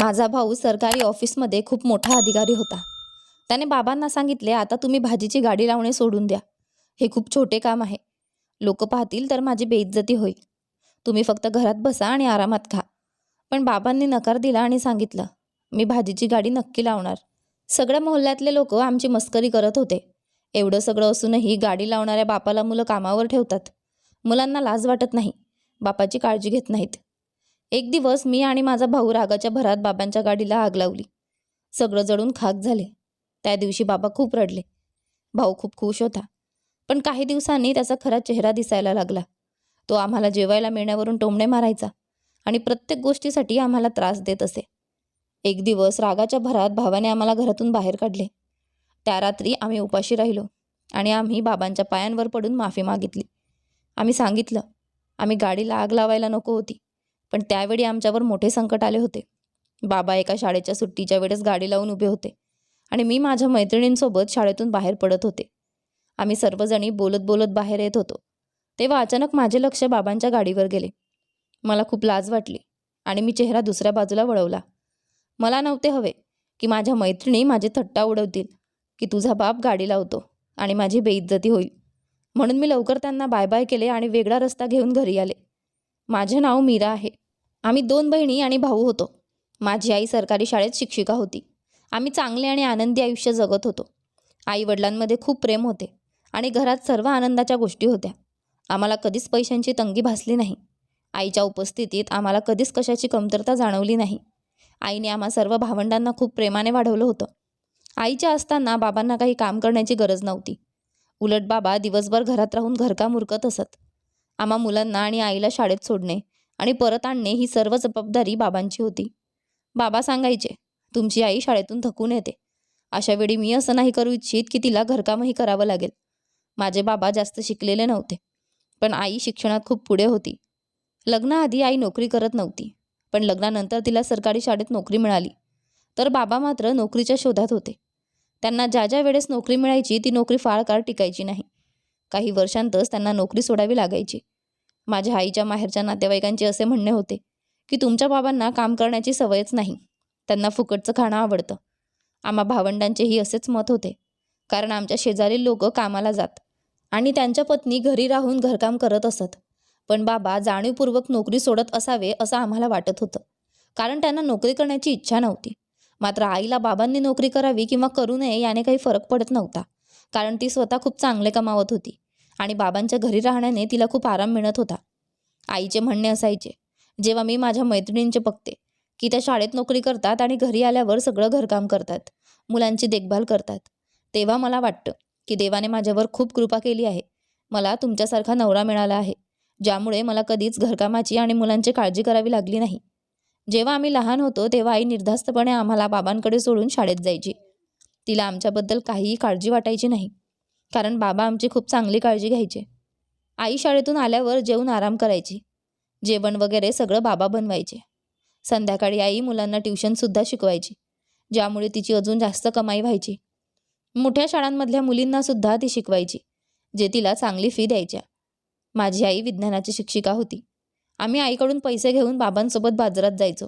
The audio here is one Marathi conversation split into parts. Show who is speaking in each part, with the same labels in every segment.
Speaker 1: माझा भाऊ सरकारी ऑफिसमध्ये खूप मोठा अधिकारी होता. त्याने बाबांना सांगितले आता तुम्ही भाजीची गाडी लावणे सोडून द्या. हे खूप छोटे काम आहे. लोक पाहतील तर माझी बेइज्जती होईल. तुम्ही फक्त घरात बसा आणि आरामात खा. पण बाबांनी नकार दिला आणि सांगितलं मी भाजीची गाडी नक्की लावणार. सगळ्या मोहल्ल्यातले लोक आमची मस्करी करत होते. एवढं सगळं असूनही गाडी लावणाऱ्या बापाला मुलं कामावर ठेवतात. मुलांना लाज वाटत नाही. बापाची काळजी घेत नाहीत. एक दिवस मी आणि माझा भाऊ रागाच्या भरात बाबांच्या गाडीला आग लावली. सगळं जळून खाक झाले. त्या दिवशी बाबा खूप रडले. भाऊ खूप खुश होता. पण काही दिवसांनी त्याचा खरा चेहरा दिसायला लागला. तो आम्हाला जेवायला मिळण्यावरून टोमणे मारायचा आणि प्रत्येक गोष्टीसाठी आम्हाला त्रास देत असे. एक दिवस रागाच्या भरात भावाने आम्हाला घरातून बाहेर काढले. त्या रात्री आम्ही उपाशी राहिलो आणि आम्ही बाबांच्या पायांवर पडून माफी मागितली. आम्ही सांगितलं आम्ही गाडीला आग लावायला नको होती. पण त्यावेळी आमच्यावर मोठे संकट आले होते. बाबा एका शाळेच्या सुट्टीच्या वेळेस गाडी लावून उभे होते आणि मी माझ्या मैत्रिणींसोबत शाळेतून बाहेर पडत होते. आम्ही सर्वजणी बोलत बोलत बाहेर येत होतो. तेव्हा अचानक माझे लक्ष बाबांच्या गाडीवर गेले. मला खूप लाज वाटली आणि मी चेहरा दुसऱ्या बाजूला वळवला. मला नव्हते हवे की माझ्या मैत्रिणी माझे थट्टा उडवतील की तुझा बाप गाडी लावतो आणि माझी बेइज्जती होईल. म्हणून मी लवकर त्यांना बाय बाय केले आणि वेगळा रस्ता घेऊन घरी आले. माझे नाव मीरा आहे. आम्ही दोन बहिणी आणि भाऊ होतो. माझी आई सरकारी शाळेत शिक्षिका होती. आम्ही चांगले आणि आनंदी आयुष्य जगत होतो. आई वडिलांमध्ये खूप प्रेम होते आणि घरात सर्व आनंदाच्या गोष्टी होत्या. आम्हाला कधीच पैशांची तंगी भासली नाही. आईच्या उपस्थितीत आम्हाला कधीच कशाची कमतरता जाणवली नाही. आईने आम्हा सर्व भावंडांना खूप प्रेमाने वाढवलं होतं. आईच्या असताना बाबांना काही काम करण्याची गरज नव्हती. उलट बाबा दिवसभर घरात राहून घरकाम उरकत असत. आम्हा मुलांना आणि आईला शाळेत सोडणे आणि परत आणणे ही सर्व जबाबदारी बाबांची होती. बाबा सांगायचे तुमची आई शाळेतून थकून येते. अशा वेळी मी असं नाही करू इच्छित की तिला घरकामही करावं लागेल. माझे बाबा जास्त शिकलेले नव्हते पण आई शिक्षणात खूप पुढे होती. लग्नाआधी आई नोकरी करत नव्हती पण लग्नानंतर तिला सरकारी शाळेत नोकरी मिळाली. तर बाबा मात्र नोकरीच्या शोधात होते. त्यांना ज्या ज्या वेळेस नोकरी मिळायची ती नोकरी फार काळ टिकायची नाही. काही वर्षांतच त्यांना नोकरी सोडावी लागायची. माझ्या आईच्या माहेरच्या नातेवाईकांचे असे म्हणणे होते की तुमच्या बाबांना काम करण्याची सवयच नाही. त्यांना फुकटचं खाणं आवडतं. आम्हा भावंडांचेही असेच मत होते. कारण आमच्या शेजारील लोक कामाला जात आणि त्यांच्या पत्नी घरी राहून घरकाम करत असत. पण बाबा जाणीवपूर्वक नोकरी सोडत असावे असं आम्हाला वाटत होतं. कारण त्यांना नोकरी करण्याची इच्छा नव्हती. मात्र आईला बाबांनी नोकरी करावी किंवा करू नये याने काही फरक पडत नव्हता. कारण ती स्वतः खूप चांगले कमावत होती. आणि बाबांच्या घरी राहण्याने तिला खूप आराम मिळत होता. आईचे म्हणणे असायचे जेव्हा मी माझ्या मैत्रिणींचे बघते की त्या शाळेत नोकरी करतात आणि घरी आल्यावर सगळं घरकाम करतात मुलांची देखभाल करतात. तेव्हा मला वाटतं की देवाने माझ्यावर खूप कृपा केली आहे. मला तुमच्यासारखा नवरा मिळाला आहे ज्यामुळे मला कधीच घरकामाची आणि मुलांची काळजी करावी लागली नाही. जेव्हा आम्ही लहान होतो तेव्हा आई निर्धास्तपणे आम्हाला बाबांकडे सोडून शाळेत जायची. तिला आमच्याबद्दल काहीही काळजी वाटायची नाही. कारण बाबा आमची खूप चांगली काळजी घ्यायचे. आई शाळेतून आल्यावर जेवून आराम करायची. जेवण वगैरे सगळं बाबा बनवायचे. संध्याकाळी आई मुलांना ट्युशनसुद्धा शिकवायची ज्यामुळे तिची अजून जास्त कमाई व्हायची. मोठ्या शाळांमधल्या मुलींनासुद्धा ती शिकवायची जे तिला चांगली फी द्यायच्या. माझी आई विज्ञानाची शिक्षिका होती. आम्ही आईकडून पैसे घेऊन बाबांसोबत बाजारात जायचो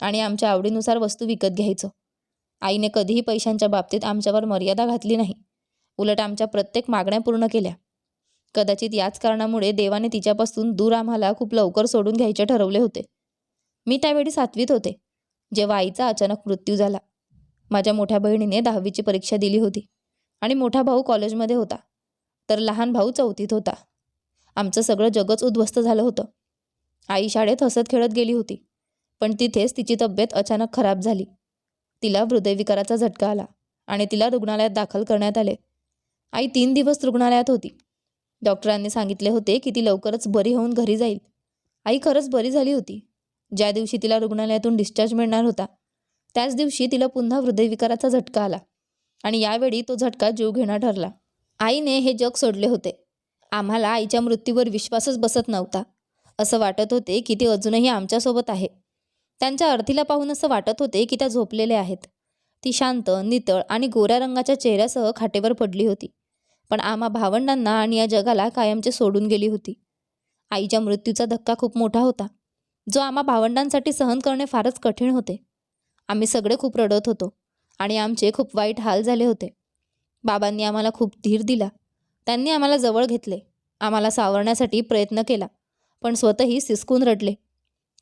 Speaker 1: आणि आमच्या आवडीनुसार वस्तू विकत घ्यायचो. आईने कधीही पैशांच्या बाबतीत आमच्यावर मर्यादा घातली नाही. उलट आमच्या प्रत्येक मागण्या पूर्ण केल्या. कदाचित याच कारणामुळे देवाने तिच्यापासून दूर आम्हाला खूप लवकर सोडून घ्यायचे ठरवले होते. मी त्यावेळी सातवीत होते जेव्हा आईचा अचानक मृत्यू झाला. माझ्या मोठ्या बहिणीने दहावीची परीक्षा दिली होती आणि मोठा भाऊ कॉलेजमध्ये होता तर लहान भाऊ चौथीत होता. आमचं सगळं जगच उद्ध्वस्त झालं होतं. आई शाळेत हसत खेळत गेली होती पण तिथेच तिची तब्येत अचानक खराब झाली. तिला हृदयविकाराचा झटका आला आणि तिला रुग्णालयात दाखल करण्यात आले. आई तीन दिवस रुग्णालयात होती. डॉक्टरांनी सांगितले होते की ती लवकरच बरी होऊन घरी जाईल. आई खरंच बरी झाली होती. ज्या दिवशी तिला रुग्णालयातून डिस्चार्ज मिळणार होता त्याच दिवशी तिला पुन्हा हृदयविकाराचा झटका आला आणि यावेळी तो झटका जीव घेणा ठरला. आईने हे जग सोडले होते. आम्हाला आईच्या मृत्यूवर विश्वासच बसत नव्हता. असं वाटत होते की ते अजूनही आमच्यासोबत आहे. त्यांच्या अर्थीला पाहून असं वाटत होते की त्या झोपलेल्या आहेत. ती शांत नितळ आणि गोऱ्या रंगाच्या चेहऱ्यासह खाटेवर पडली होती. पण आम्हा भावंडांना आणि या जगाला कायमचे सोडून गेली होती. आईच्या मृत्यूचा धक्का खूप मोठा होता. जो आम्हा भावंडांसाठी सहन करणे फारच कठीण होते. आम्ही सगळे खूप रडत होतो आणि आमचे खूप वाईट हाल झाले होते. बाबांनी आम्हाला खूप धीर दिला. त्यांनी आम्हाला जवळ घेतले. आम्हाला सावरण्यासाठी प्रयत्न केला पण स्वतःही सिसकून रडले.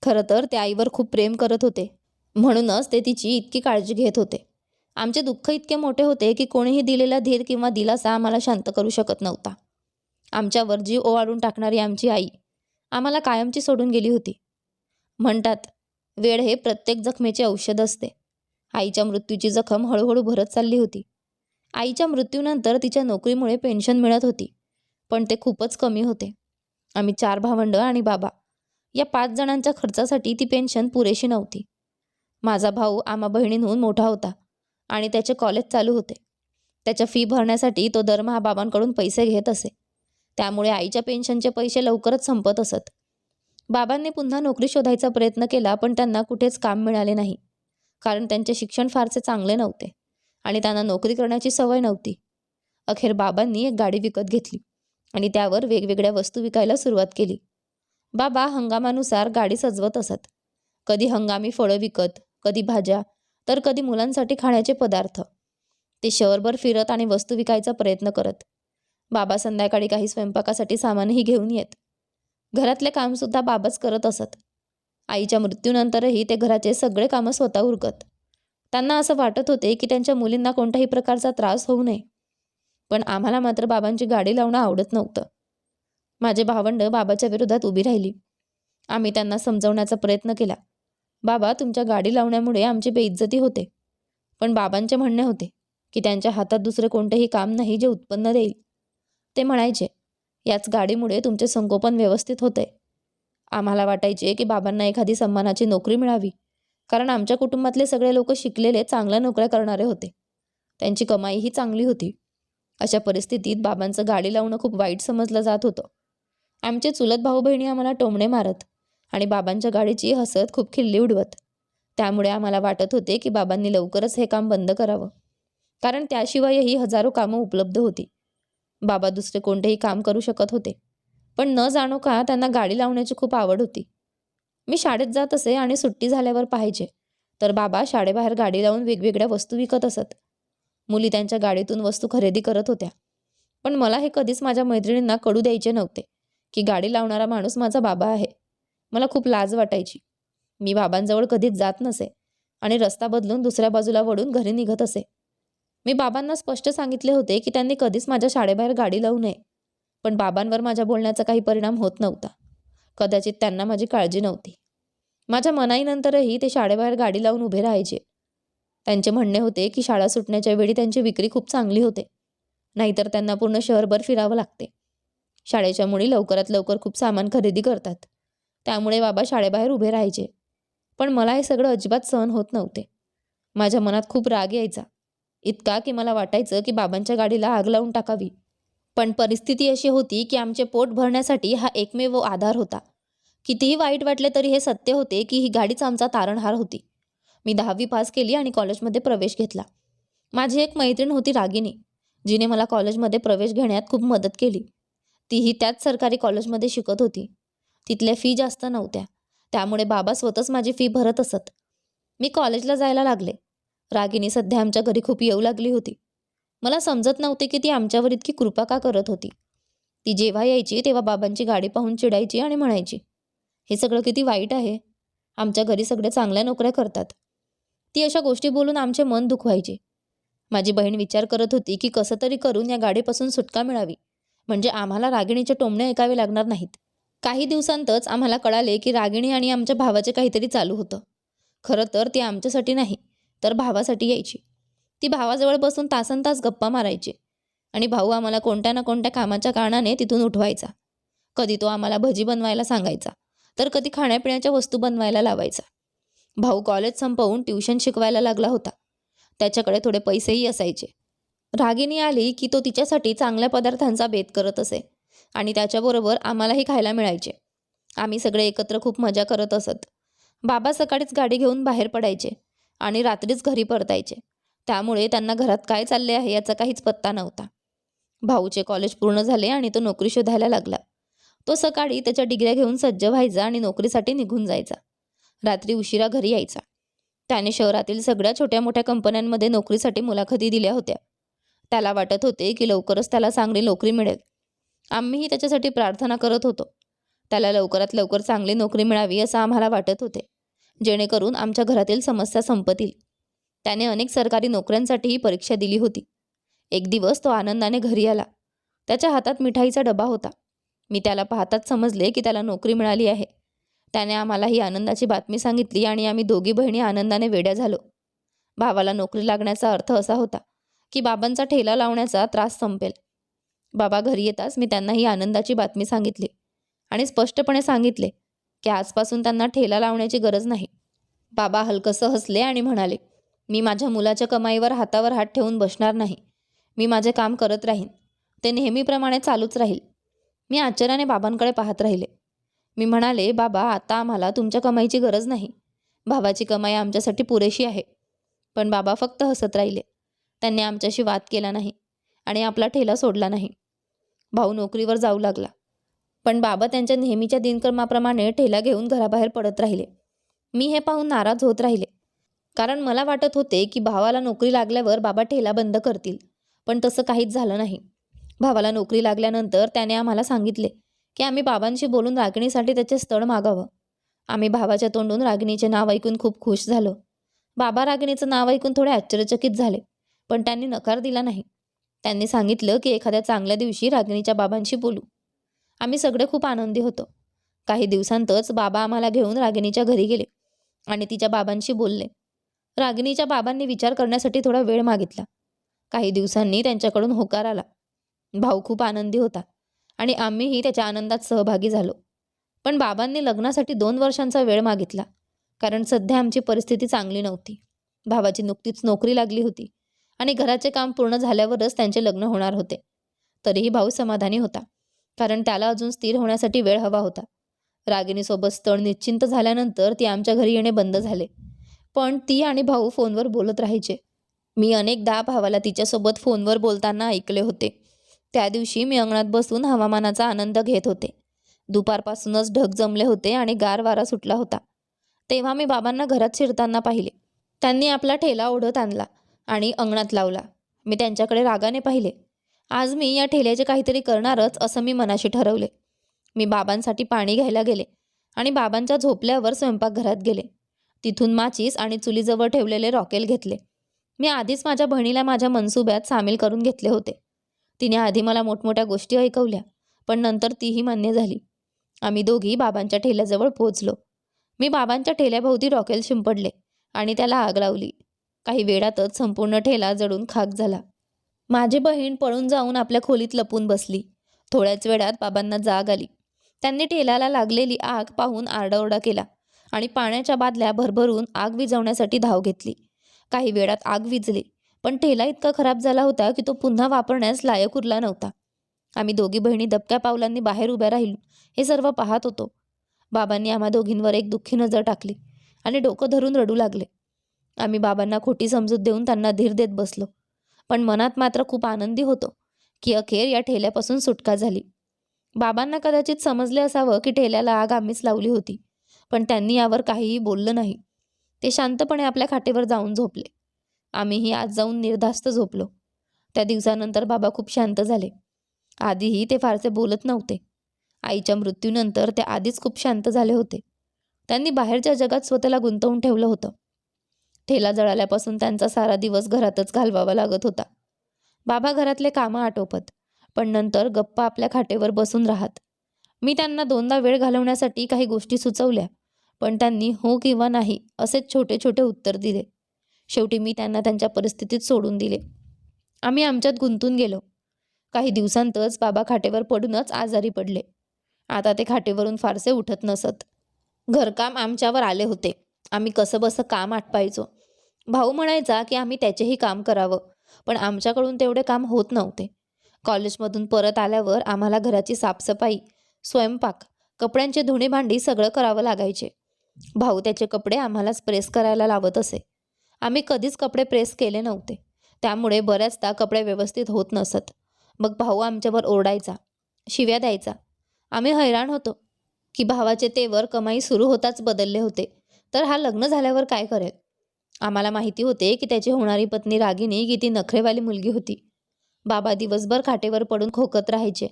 Speaker 1: खरं तर ते आईवर खूप प्रेम करत होते. म्हणूनच ते तिची इतकी काळजी घेत होते. आमचे दुःख इतके मोठे होते की कोणीही दिलेला धीर किंवा दिलासा आम्हाला शांत करू शकत नव्हता. आमच्यावर जीव ओवाळून टाकणारी आमची आई आम्हाला कायमची सोडून गेली होती. म्हणतात वेळ हे प्रत्येक जखमेचे औषध असते. आईच्या मृत्यूची जखम हळूहळू भरत चालली होती. आईच्या मृत्यूनंतर तिच्या नोकरीमुळे पेन्शन मिळत होती पण ते खूपच कमी होते. आम्ही चार भावंडं आणि बाबा. या पाच जणांच्या खर्चासाठी ती पेन्शन पुरेशी नव्हती. माझा भाऊ आम्हा बहिणींहून मोठा होता. आणि त्याचे कॉलेज चालू होते. त्याच्या फी भरण्यासाठी तो दरमहा बाबांकडून पैसे घेत असे. त्यामुळे आईच्या पेन्शनचे पैसे लवकरच संपत असत. बाबांनी पुन्हा नोकरी शोधायचा प्रयत्न केला पण त्यांना कुठेच काम मिळाले नाही. कारण त्यांचे शिक्षण फारसे चांगले नव्हते आणि त्यांना नोकरी करण्याची सवय नव्हती. अखेर बाबांनी एक गाडी विकत घेतली आणि त्यावर वेगवेगळ्या वस्तू विकायला सुरुवात केली. बाबा हंगामानुसार गाडी सजवत असत. कधी हंगामी फळं विकत कधी भाज्या तर कधी मुलांसाठी खाण्याचे पदार्थ. ते शहरभर फिरत आणि वस्तू विकायचा प्रयत्न करत. बाबा संध्याकाळी काही स्वयंपाकासाठी सामानही घेऊन येत. घरातले कामसुद्धा बाबाच करत असत. आईच्या मृत्यूनंतरही ते घराचे सगळे कामं स्वतः उरकत. त्यांना असं वाटत होते की त्यांच्या मुलींना कोणत्याही प्रकारचा त्रास होऊ नये. पण आम्हाला मात्र बाबांची गाडी लावणं आवडत नव्हतं. माझे भावंड बाबाच्या विरोधात उभी राहिली. आम्ही त्यांना समजवण्याचा प्रयत्न केला. बाबा तुमच्या गाडी लावण्यामुळे आमची बेइज्जती होते. पण बाबांचे म्हणणे होते की त्यांच्या हातात दुसरे कोणतेही काम नाही जे उत्पन्न देईल. ते म्हणायचे याच गाडीमुळे तुमचे संगोपन व्यवस्थित होते आम्हाला वाटायचे की बाबांना एखादी सन्मानाची नोकरी मिळावी. कारण आमच्या कुटुंबातले सगळे लोक शिकलेले चांगल्या नोकऱ्या करणारे होते. त्यांची कमाईही चांगली होती. अशा परिस्थितीत बाबांचं गाडी लावणं खूप वाईट समजलं जात होतं. आमचे चुलत भाऊ बहिणी आम्हाला टोमणे मारत आणि बाबांच्या गाडीची हसत खूप खिल्ली उडवत. त्यामुळे आम्हाला वाटत होते की बाबांनी लवकरच हे काम बंद करावं. कारण त्याशिवायही हजारो कामं उपलब्ध होती. बाबा दुसरे कोणतेही काम करू शकत होते. पण न जाणो का त्यांना गाडी लावण्याची खूप आवड होती. मी शाळेत जात असे आणि सुट्टी झाल्यावर पाहिजे तर बाबा शाळेबाहेर गाडी लावून वेगवेगळ्या वस्तू विकत असत. मुली त्यांच्या गाडीतून वस्तू खरेदी करत होत्या. पण मला हे कधीच माझ्या मैत्रिणींना कळू द्यायचे नव्हते की गाडी लावणारा माणूस माझा बाबा आहे. मला खूप लाज वाटायची. मी बाबांजवळ कधीच जात नसे आणि रस्ता बदलून दुसऱ्या बाजूला वळून घरी निघत असे. मी बाबांना स्पष्ट सांगितले होते की त्यांनी कधीच माझ्या शाळेबाहेर गाडी लावू नये पण बाबांवर माझ्या बोलण्याचा काही परिणाम होत नव्हता. कदाचित त्यांना माझी काळजी नव्हती. माझ्या मनाईनंतरही ते शाळेबाहेर गाडी लावून उभे राहायचे. त्यांचे म्हणणे होते की शाळा सुटण्याच्या वेळी त्यांची विक्री खूप चांगली होते. नाहीतर त्यांना पूर्ण शहरभर फिरावं लागते. शाळेच्या मुली लवकरात लवकर खूप सामान खरेदी करतात. त्यामुळे बाबा शाळेबाहेर उभे राहायचे. पण मला हे सगळं अजिबात सहन होत नव्हते. माझ्या मनात खूप राग यायचा. इतका की मला वाटायचं की बाबांच्या गाडीला आग लावून टाकावी. पण परिस्थिती अशी होती की आमचे पोट भरण्यासाठी हा एकमेव आधार होता. कितीही वाईट वाटले तरी हे सत्य होते की ही गाडीच आमचा तारणहार होती. मी दहावी पास केली आणि कॉलेजमध्ये प्रवेश घेतला. माझी एक मैत्रीण होती रागिनी जिने मला कॉलेजमध्ये प्रवेश घेण्यात खूप मदत केली. तीही त्याच सरकारी कॉलेजमध्ये शिकत होती. तिथल्या फी जास्त नव्हत्या. त्यामुळे बाबा स्वतःच माझी फी भरत असत. मी कॉलेजला जायला लागले. रागिनी सध्या आमच्या घरी खूप येऊ लागली होती. मला समजत नव्हते की ती आमच्यावर इतकी कृपा का करत होती. ती जेव्हा यायची तेव्हा बाबांची गाडी पाहून चिडायची आणि म्हणायची हे सगळं किती वाईट आहे. आमच्या घरी सगळे चांगल्या नोकऱ्या करतात. ती अशा गोष्टी बोलून आमचे मन दुखवायचे. माझी बहीण विचार करत होती की कसं तरी करून या गाडीपासून सुटका मिळावी. म्हणजे आम्हाला रागिणीच्या टोमणे ऐकावे लागणार नाहीत. काही दिवसांतच आम्हाला कळाले की रागिणी आणि आमच्या भावाचे काहीतरी चालू होतं. खरं तर ती आमच्यासाठी नाही तर भावासाठी यायची. ती भावाजवळ बसून तासन तास गप्पा मारायची आणि भाऊ आम्हाला कोणत्या ना कोणत्या कामाच्या कारणाने तिथून उठवायचा. कधी तो आम्हाला भजी बनवायला सांगायचा तर कधी खाण्यापिण्याच्या वस्तू बनवायला लावायचा. भाऊ कॉलेज संपवून ट्युशन शिकवायला लागला होता. त्याच्याकडे थोडे पैसेही असायचे. रागिणी आली की तो तिच्यासाठी चांगल्या पदार्थांचा बेत करत असे. आणि त्याच्याबरोबर आम्हालाही खायला मिळायचे. आम्ही सगळे एकत्र खूप मजा करत असत. बाबा सकाळीच गाडी घेऊन बाहेर पडायचे आणि रात्रीच घरी परतायचे. त्यामुळे त्यांना घरात काय चालले आहे याचा काहीच पत्ता नव्हता. भाऊचे कॉलेज पूर्ण झाले आणि तो नोकरी शोधायला लागला. तो सकाळी त्याच्या डिग्र्या घेऊन सज्ज व्हायचा आणि नोकरीसाठी निघून जायचा. रात्री उशिरा घरी यायचा. त्याने शहरातील सगळ्या छोट्या मोठ्या कंपन्यांमध्ये नोकरीसाठी मुलाखती दिल्या होत्या. त्याला वाटत होते की लवकरच त्याला चांगली नोकरी मिळेल. आम्हीही त्याच्यासाठी प्रार्थना करत होतो. त्याला लवकरात लवकर चांगली नोकरी मिळावी असं आम्हाला वाटत होते. जेणेकरून आमच्या घरातील समस्या संपतील. त्याने अनेक सरकारी नोकऱ्यांसाठीही परीक्षा दिली होती. एक दिवस तो आनंदाने घरी आला. त्याच्या हातात मिठाईचा डबा होता. मी त्याला पाहताच समजले की त्याला नोकरी मिळाली आहे. त्याने आम्हाला ही आनंदाची बातमी सांगितली आणि आम्ही दोघी बहिणी आनंदाने वेड्या झालो. भावाला नोकरी लागण्याचा अर्थ असा होता की बाबांचा ठेला लावण्याचा त्रास संपेल. बाबा घरी येताच मी त्यांना ही आनंदाची बातमी सांगितली आणि स्पष्टपणे सांगितले की आजपासून त्यांना ठेला लावण्याची गरज नाही. बाबा हलकसं हसले आणि म्हणाले मी माझ्या मुलाच्या कमाईवर हातावर हात ठेवून बसणार नाही. मी माझे काम करत राहीन. ते नेहमीप्रमाणे चालूच राहील. मी आश्चर्याने बाबांकडे पाहत राहिले. मी म्हणाले बाबा आता आम्हाला तुमच्या कमाईची गरज नाही. बाबाची कमाई आमच्यासाठी पुरेशी आहे. पण बाबा फक्त हसत राहिले. त्यांनी आमच्याशी वाद केला नाही आणि आपला ठेला सोडला नाही. भाऊ नोकरीवर जाऊ लागला. पण बाबा त्यांच्या नेहमीच्या दिनक्रमाप्रमाणे ठेला घेऊन घराबाहेर पडत राहिले. मी हे पाहून नाराज होत राहिले. कारण मला वाटत होते की भावाला नोकरी लागल्यावर बाबा ठेला बंद करतील. पण तसं काहीच झालं नाही. भावाला नोकरी लागल्यानंतर त्याने आम्हाला सांगितले की आम्ही बाबांशी बोलून रागिणीसाठी त्याचे स्थळ मागावं. आम्ही भावाच्या तोंडून रागिणीचे नाव ऐकून खूप खुश झालो. बाबा रागिणीचं नाव ऐकून थोडे आश्चर्यचकित झाले पण त्यांनी नकार दिला नाही. त्यांनी सांगितलं की एखाद्या चांगल्या दिवशी रागिणीच्या बाबांशी बोलू. आम्ही सगळे खूप आनंदी होतो. काही दिवसांतच बाबा आम्हाला घेऊन रागिणीच्या घरी गेले आणि तिच्या बाबांशी बोलले. रागिणीच्या बाबांनी विचार करण्यासाठी थोडा वेळ मागितला. काही दिवसांनी त्यांच्याकडून होकार आला. भाऊ खूप आनंदी होता आणि आम्हीही त्याच्या आनंदात सहभागी झालो. पण बाबांनी लग्नासाठी दोन वर्षांचा वेळ मागितला कारण सध्या आमची परिस्थिती चांगली नव्हती. भावाची नुकतीच नोकरी लागली होती. आणि घराचे काम पूर्ण झाल्यावरच त्यांचे लग्न होणार होते. तरीही भाऊ समाधानी होता कारण त्याला अजून स्थिर होण्यासाठी वेळ हवा होता. रागिणीसोबत स्थळ निश्चिंत झाल्यानंतर ती आमच्या घरी येणे बंद झाले. पण ती आणि भाऊ फोनवर बोलत राहायचे. मी अनेकदा भावाला तिच्यासोबत फोनवर बोलताना ऐकले होते. त्या दिवशी मी अंगणात बसून हवामानाचा आनंद घेत होते. दुपारपासूनच ढग जमले होते आणि गार वारा सुटला होता. तेव्हा मी बाबांना घरात शिरताना पाहिले. त्यांनी आपला ठेला ओढत आणला. आणि अंगणात लावला. मी त्यांच्याकडे रागाने पाहिले. आज मी या ठेल्याचे काहीतरी करणारच असं मी मनाशी ठरवले. मी बाबांसाठी पाणी घ्यायला गेले आणि बाबांच्या झोपल्यावर स्वयंपाकघरात गेले. तिथून माचीस आणि चुलीजवळ ठेवलेले रॉकेल घेतले. मी आधीच माझ्या बहिणीला माझ्या मनसुब्यात सामील करून घेतले होते. तिने आधी मला मोठमोठ्या गोष्टी ऐकवल्या पण नंतर तीही मान्य झाली. आम्ही दोघी बाबांच्या ठेल्याजवळ पोहोचलो. मी बाबांच्या ठेल्याभोवती रॉकेल शिंपडले आणि त्याला आग लावली. काही वेळातच संपूर्ण ठेला जळून खाक झाला. माझी बहीण पळून जाऊन आपल्या खोलीत लपून बसली. थोड्याच वेळात बाबांना जाग आली. त्यांनी ठेल्याला लागलेली आग पाहून आरडाओरडा केला आणि पाण्याच्या बादल्या भरभरून आग विझवण्यासाठी धाव घेतली. काही वेळात आग विजली पण ठेला इतका खराब झाला होता की तो पुन्हा वापरण्यास लायक उरला नव्हता. आम्ही दोघी बहिणी दबक्या पावलांनी बाहेर उभ्या राहिलो. हे सर्व पाहत होतो. बाबांनी आम्हा दोघींवर एक दुःखी नजर टाकली आणि डोकं धरून रडू लागले. आम्ही बाबांना खोटी समजूत देऊन त्यांना धीर देत बसलो. पण मनात मात्र खूप आनंदी होतो की अखेर या ठेल्यापासून सुटका झाली. बाबांना कदाचित समजले असावं की ठेल्याला आग आम्हीच लावली होती पण त्यांनी यावर काहीही बोललं नाही. ते शांतपणे आपल्या खाटेवर जाऊन झोपले. आम्हीही आज जाऊन निर्धास्त झोपलो. त्या दिवसानंतर बाबा खूप शांत झाले. आधीही ते फारसे बोलत नव्हते. आईच्या मृत्यूनंतर ते आधीच खूप शांत झाले होते. त्यांनी बाहेरच्या जगात स्वतःला गुंतवून ठेवलं होतं. ठेला जळाल्यापासून त्यांचा सारा दिवस घरातच घालवावा लागत होता. बाबा घरातले कामं आटोपत पण नंतर गप्पा आपल्या खाटेवर बसून राहत. मी त्यांना दोनदा वेळ घालवण्यासाठी काही गोष्टी सुचवल्या पण त्यांनी हो किंवा नाही असेच छोटे छोटे उत्तर दिले. शेवटी मी त्यांना त्यांच्या परिस्थितीत सोडून दिले. आम्ही आमच्यात गुंतून गेलो. काही दिवसांतच बाबा खाटेवर पडूनच आजारी पडले. आता ते खाटेवरून फारसे उठत नसत. घरकाम आमच्यावर आले होते. आम्ही कसं बसं काम आटपायचो. भाऊ म्हणायचा की आम्ही त्याचेही काम करावं पण आमच्याकडून तेवढे काम होत नव्हते. कॉलेजमधून परत आल्यावर आम्हाला घराची साफसफाई स्वयंपाक कपड्यांचे धुणे भांडी सगळं करावं लागायचे. भाऊ त्याचे कपडे आम्हालाच प्रेस करायला लावत असे. आम्ही कधीच कपडे प्रेस केले नव्हते. त्यामुळे बऱ्याचदा कपडे व्यवस्थित होत नसत. मग भाऊ आमच्यावर ओरडायचा शिव्या द्यायचा. आम्ही हैराण होतो की भावाचे तेवर कमाई सुरू होताच बदलले होते. तर हा लग्न झाल्यावर काय करेल? आम्हाला माहिती होते की त्याची होणारी पत्नी रागिनी किती नखरेवाली मुलगी होती. बाबा दिवसभर खाटेवर पडून खोकत राहायचे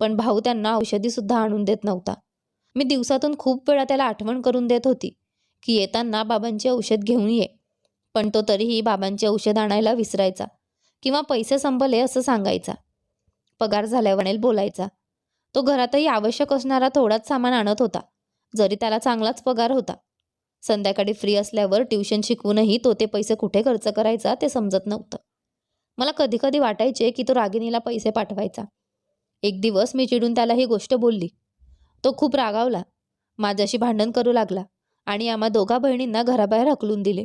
Speaker 1: पण भाऊ त्यांना औषधीसुद्धा आणून देत नव्हता. मी दिवसातून खूप वेळा त्याला आठवण करून देत होती की येताना बाबांची औषध घेऊन ये पण तो तरीही बाबांची औषध आणायला विसरायचा किंवा पैसे संपले असं सांगायचा. पगार झाल्यावर बोलायचा. तो घरातही आवश्यक असणारा थोडाच सामान आणत होता जरी त्याला चांगलाच पगार होता. संध्याकाळी फ्री असल्यावर ट्युशन शिकवूनही तो ते पैसे कुठे खर्च करायचा ते समजत नव्हतं. मला कधीकधी वाटायचे की तो रागिनीला पैसे पाठवायचा. एक दिवस मी चिडून त्याला ही गोष्ट बोलली. तो खूप रागावला. माझ्याशी भांडण करू लागला आणि आम्हा दोघा बहिणींना घराबाहेर हकलून दिले.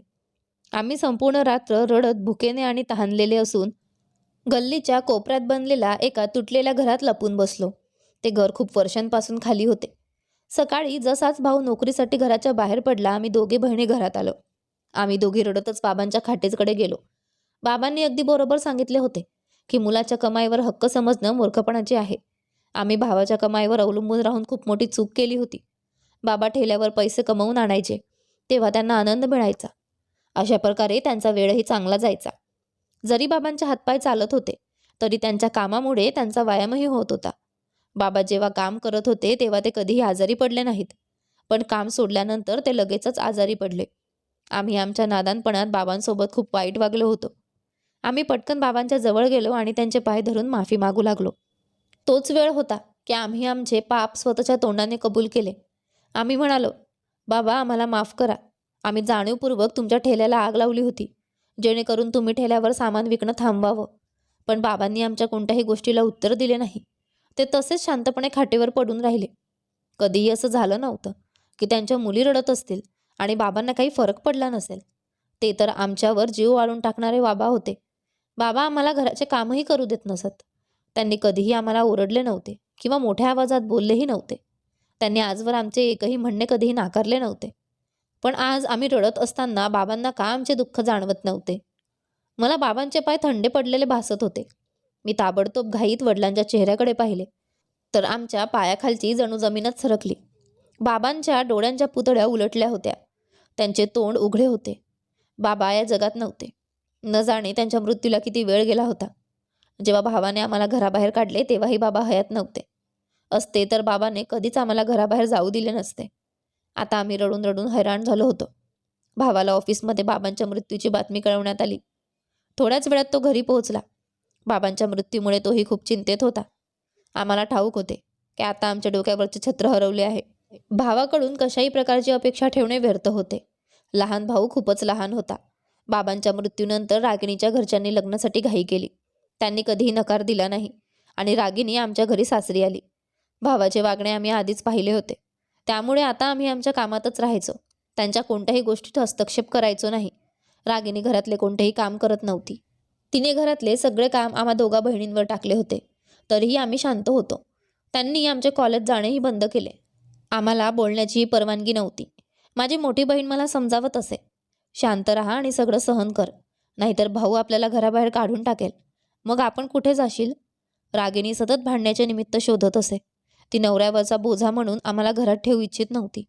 Speaker 1: आम्ही संपूर्ण रात्र रडत भुकेने आणि तहानलेले असून गल्लीच्या कोपऱ्यात बनलेला एका तुटलेल्या घरात लपून बसलो. ते घर खूप वर्षांपासून खाली होते. सकाळी जसाच भाऊ नोकरीसाठी घराच्या बाहेर पडला आम्ही दोघे बहिणी घरात आलो. आम्ही दोघी रडतच बाबांच्या खाटेजकडे गेलो. बाबांनी अगदी बरोबर सांगितले होते की मुलाच्या कमाईवर हक्क समजणं मूर्खपणाचे आहे. आम्ही भावाच्या कमाईवर अवलंबून राहून खूप मोठी चूक केली होती. बाबा ठेल्यावर पैसे कमवून आणायचे तेव्हा त्यांना आनंद मिळायचा. अशा प्रकारे त्यांचा वेळही चांगला जायचा. जरी बाबांचे हातपाय चालत होते तरी त्यांच्या कामामुळे त्यांचा व्यायामही होत होता. बाबा जेव्हा काम करत होते तेव्हा ते कधीही आजारी पडले नाहीत. पण काम सोडल्यानंतर ते लगेचच आजारी पडले. आम्ही आमच्या नादानपणात बाबांसोबत खूप वाईट वागलो होतो. आम्ही पटकन बाबांच्या जवळ गेलो आणि त्यांचे पाय धरून माफी मागू लागलो. तोच वेळ होता की आम्ही आमचे पाप स्वतःच्या तोंडाने कबूल केले. आम्ही म्हणालो बाबा आम्हाला माफ करा. आम्ही जाणीवपूर्वक तुमच्या ठेल्याला आग लावली होती. जेणेकरून तुम्ही ठेल्यावर सामान विकणं थांबवावं. पण बाबांनी आमच्या कोणत्याही गोष्टीला उत्तर दिले नाही. ते तसेच शांतपणे खाटेवर पडून राहिले. कधीही असं झालं नव्हतं की त्यांच्या मुली रडत असतील आणि बाबांना काही फरक पडला नसेल. ते तर आमच्यावर जीव वाळून टाकणारे बाबा होते. बाबा आम्हाला घराचे कामही करू देत नसत. त्यांनी कधीही आम्हाला ओरडले नव्हते किंवा मोठ्या आवाजात बोललेही नव्हते. त्यांनी आजवर आमचे एकही म्हणणे कधीही नाकारले नव्हते. पण आज आम्ही रडत असताना बाबांना का आमचे दुःख जाणवत नव्हते? मला बाबांचे पाय थंडे पडलेले भासत होते. मी ताबडतोब घाईत वडिलांच्या चेहऱ्याकडे पाहिले. तर आमच्या पायाखालची जणू जमीनच सरकली. बाबांच्या डोळ्यांच्या पुतळ्या उलटल्या होत्या. त्यांचे तोंड उघडे होते. बाबा या जगात नव्हते. न जाणे त्यांच्या मृत्यूला किती वेळ गेला होता. जेव्हा भावाने आम्हाला घराबाहेर काढले तेव्हाही बाबा हयात नव्हते. असते तर बाबाने कधीच आम्हाला घराबाहेर जाऊ दिले नसते. आता आम्ही रडून रडून हैराण झालो होतो. भावाला ऑफिसमध्ये बाबांच्या मृत्यूची बातमी कळवण्यात आली. थोड्याच वेळात तो घरी पोहोचला. बाबांच्या मृत्यूमुळे तोही खूप चिंतेत होता. आम्हाला ठाऊक होते की आता आमच्या डोक्यावरचे छत्र हरवले आहे. भावाकडून कशाही प्रकारची अपेक्षा ठेवणे व्यर्थ होते. लहान भाऊ खूपच लहान होता. बाबांच्या मृत्यूनंतर रागिणीच्या घरच्यांनी लग्नासाठी घाई केली. त्यांनी कधीही नकार दिला नाही आणि रागिणी आमच्या घरी सासरी आली. भावाचे वागणे आम्ही आधीच पाहिले होते. त्यामुळे आता आम्ही आमच्या कामातच राहायचो. त्यांच्या कोणत्याही गोष्टीत हस्तक्षेप करायचो नाही. रागिणी घरातले कोणतेही काम करत नव्हती. तिने घरातले सगळे काम आम्हा दोघा बहिणींवर टाकले होते. तरीही आम्ही शांत होतो. त्यांनी आमचे कॉलेज जाणेही बंद केले. आम्हाला बोलण्याची परवानगी नव्हती. माझी मोठी बहीण मला समजावत असे. शांत राहा आणि सगळं सहन कर. नाहीतर भाऊ आपल्याला घराबाहेर काढून टाकेल. मग आपण कुठे जाशील? रागिनी सतत भांडण्याचे निमित्त शोधत असे. ती नवऱ्यावरचा बोझा म्हणून आम्हाला घरात ठेवू इच्छित नव्हती.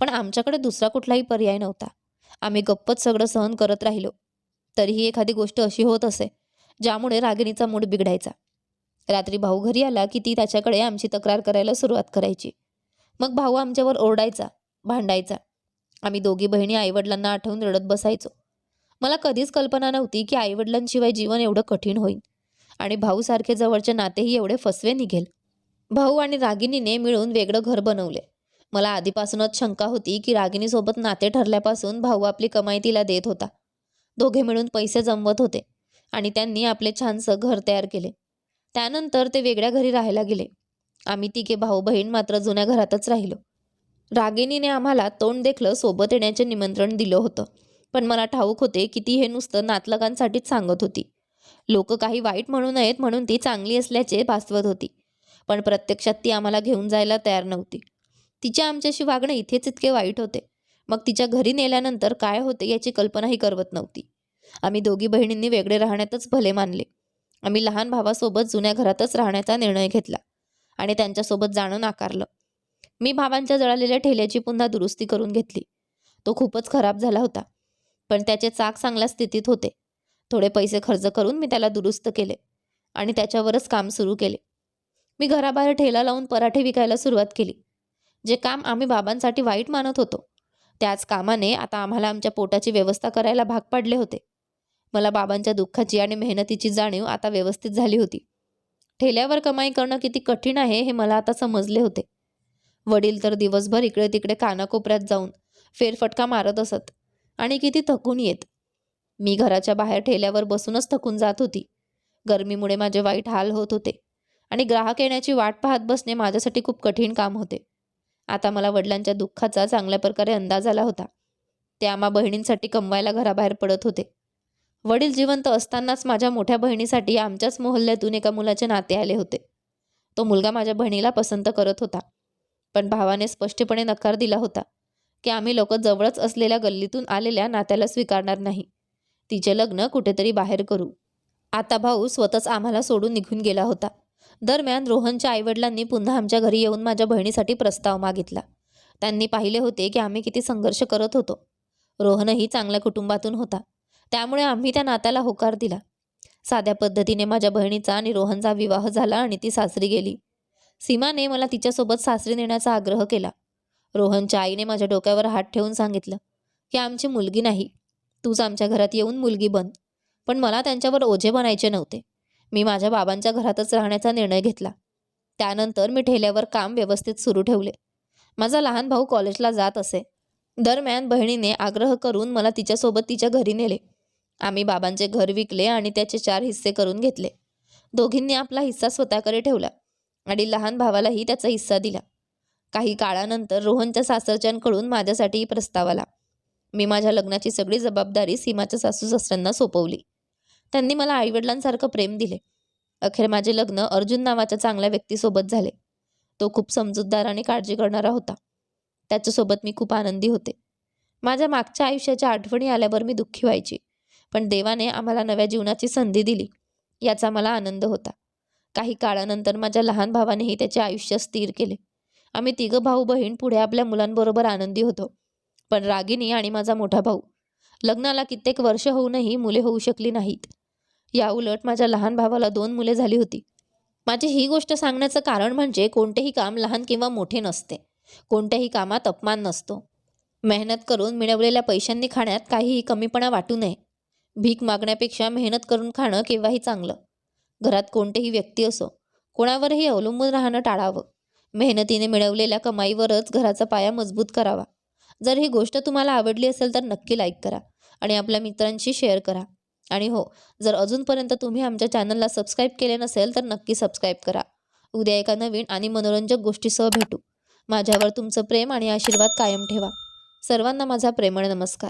Speaker 1: पण आमच्याकडे दुसरा कुठलाही पर्याय नव्हता. आम्ही गप्पच सगळं सहन करत राहिलो. तरीही एखादी गोष्ट अशी होत असे ज्यामुळे रागिणीचा मूड बिघडायचा. रात्री भाऊ घरी आला की ती त्याच्याकडे आमची तक्रार करायला सुरुवात करायची. मग भाऊ आमच्यावर ओरडायचा भांडायचा. आम्ही दोघी बहिणी आईवडिलांना आठवून रडत बसायचो. मला कधीच कल्पना नव्हती की आईवडिलांशिवाय जीवन एवढं कठीण होईल आणि भाऊसारखे जवळचे नातेही एवढे फसवे निघेल. भाऊ आणि रागिनीने मिळून वेगळं घर बनवले. मला आधीपासूनच शंका होती की रागिनीसोबत नाते ठरल्यापासून भाऊ आपली कमाई तिला देत होता. दोघे मिळून पैसे जमवत होते आणि त्यांनी आपले छानसं घर तयार केले. त्यानंतर ते वेगळ्या घरी राहायला गेले. आम्ही तिघे भाऊ बहीण मात्र जुन्या घरातच राहिलो. रागिनीने आम्हाला तोंड देखलं सोबत येण्याचे निमंत्रण दिलं होतं. पण मला ठाऊक होते की ती हे नुसतं नातलगांसाठीच सांगत होती. लोक काही वाईट म्हणू नयेत म्हणून ती चांगली असल्याचे भासवत होती. पण प्रत्यक्षात ती आम्हाला घेऊन जायला तयार नव्हती. तिचे आमच्याशी वागणं इथेच इतके वाईट होते. मग तिच्या घरी नेल्यानंतर काय होते याची कल्पनाही करवत नव्हती. आम्ही दोघी बहिणींनी वेगळे राहण्यातच भले मानले. आम्ही लहान भावासोबत जुन्या घरातच राहण्याचा निर्णय घेतला आणि त्यांच्यासोबत जाणं नाकारलं मी भावांच्या जळालेल्या ठेल्याची पुन्हा दुरुस्ती करून घेतली. तो खूपच खराब झाला होता पण त्याचे चाक चांगल्या स्थितीत होते. थोडे पैसे खर्च करून मी त्याला दुरुस्त केले आणि त्याच्यावरच काम सुरू केले. मी घराबाहेर ठेला लावून पराठे विकायला सुरुवात केली जे काम आम्ही बाबांसाठी वाईट मानत होतो. त्याच कामाने आता आम्हाला आमच्या पोटाची व्यवस्था करायला भाग पाडले होते. मला बाबांच्या दुःखाची आणि मेहनतीची जाणीव आता व्यवस्थित झाली होती. ठेल्यावर कमाई करणं किती कठीण आहे हे मला आता समजले होते. वडील तर दिवसभर इकडे तिकडे कानाकोपऱ्यात जाऊन फेरफटका मारत असत आणि किती थकून येत. मी घराच्या बाहेर ठेल्यावर बसूनच थकून जात होती. गरमीमुळे माझे वाईट हाल होत होते आणि ग्राहक येण्याची वाट पाहत बसणे माझ्यासाठी खूप कठीण काम होते. आता मला वडिलांच्या दुःखाचा चांगल्या प्रकारे अंदाज आला होता. ते आम्हा बहिणींसाठी कमवायला घराबाहेर पडत होते. वडील जिवंत असतानाच माझ्या मोठ्या बहिणीसाठी आमच्याच मोहल्ल्यातून एका मुलाचे नाते आले होते. तो मुलगा माझ्या बहिणीला पसंत करत होता पण भावाने स्पष्टपणे नकार दिला होता की आम्ही लोक जवळच असलेल्या गल्लीतून आलेल्या नात्याला स्वीकारणार नाही. तिचे लग्न कुठेतरी बाहेर करू. आता भाऊ स्वतःच आम्हाला सोडून निघून गेला होता. दरम्यान रोहनच्या आईवडिलांनी पुन्हा आमच्या घरी येऊन माझ्या बहिणीसाठी प्रस्ताव मागितला. त्यांनी पाहिले होते की आम्ही किती संघर्ष करत होतो. रोहनही चांगल्या कुटुंबातून होता. त्यामुळे आम्ही त्या नात्याला होकार दिला. साध्या पद्धतीने माझ्या बहिणीचा आणि रोहनचा विवाह झाला आणि ती सासरी गेली. सीमाने मला तिच्यासोबत सासरी नेण्याचा आग्रह केला. रोहनच्या आईने माझ्या डोक्यावर हात ठेवून सांगितलं की आमची मुलगी नाही. तूच आमच्या घरात येऊन मुलगी बन. पण मला त्यांच्यावर ओझे बनायचे नव्हते. मी माझ्या बाबांच्या घरातच राहण्याचा निर्णय घेतला. त्यानंतर मी ठेल्यावर काम व्यवस्थित सुरू ठेवले. माझा लहान भाऊ कॉलेजला जात असे. दरम्यान बहिणीने आग्रह करून मला तिच्यासोबत तिच्या घरी नेले. आम्ही बाबांचे घर विकले आणि त्याचे चार हिस्से करून घेतले. दोघींनी आपला हिस्सा स्वतःकडे ठेवला आणि लहान भावालाही त्याचा हिस्सा दिला. काही काळानंतर रोहनच्या सासरच्यांकडून माझ्यासाठी प्रस्ताव आला. मी माझ्या लग्नाची सगळी जबाबदारी सीमाच्या सासू सासऱ्यांना सोपवली. त्यांनी मला आईवडिलांसारखं प्रेम दिले. अखेर माझे लग्न अर्जुन नावाच्या चांगल्या व्यक्तीसोबत झाले. तो खूप समजूतदार आणि काळजी करणारा होता. त्याच्यासोबत मी खूप आनंदी होते. माझ्या मागच्या आयुष्याच्या आठवणी आल्यावर मी दुःखी व्हायची. पण देवाने आम्हाला नव्या जीवनाची संधी दिली याचा मला आनंद होता. काही काळानंतर माझ्या लहान भावानेही त्याचे आयुष्य स्थिर केले. आम्ही तिघं भाऊ बहीण पुढे आपल्या मुलांबरोबर आनंदी होतो. पण रागिनी आणि माझा मोठा भाऊ. लग्नाला कित्येक वर्ष होऊनही मुले होऊ शकली नाहीत. या उलट माझ्या लहान भावाला दोन मुले झाली होती. माझी ही गोष्ट सांगण्याचं कारण म्हणजे कोणतेही काम लहान किंवा मोठे नसते. कोणत्याही कामात अपमान नसतो. मेहनत करून मिळवलेल्या पैशांनी खाण्यात काहीही कमीपणा वाटू नये. भीक मागण्यापेक्षा मेहनत करून खाणं केव्हाही चांगलं. घरात कोणतेही व्यक्ती असो कोणावरही अवलंबून राहणं टाळावं. मेहनतीने मिळवलेल्या कमाईवरच घराचा पाया मजबूत करावा. जर ही गोष्ट तुम्हाला आवडली असेल तर नक्की लाईक करा आणि आपल्या मित्रांशी शेअर करा. आणि हो जर अजूनपर्यंत तुम्ही आमच्या चॅनलला सबस्क्राईब केले नसेल तर नक्की सबस्क्राईब करा. उद्या एका नवीन आणि मनोरंजक गोष्टीसह भेटू. माझ्यावर तुमचं प्रेम आणि आशीर्वाद कायम ठेवा. सर्वांना माझा प्रेमळ नमस्कार.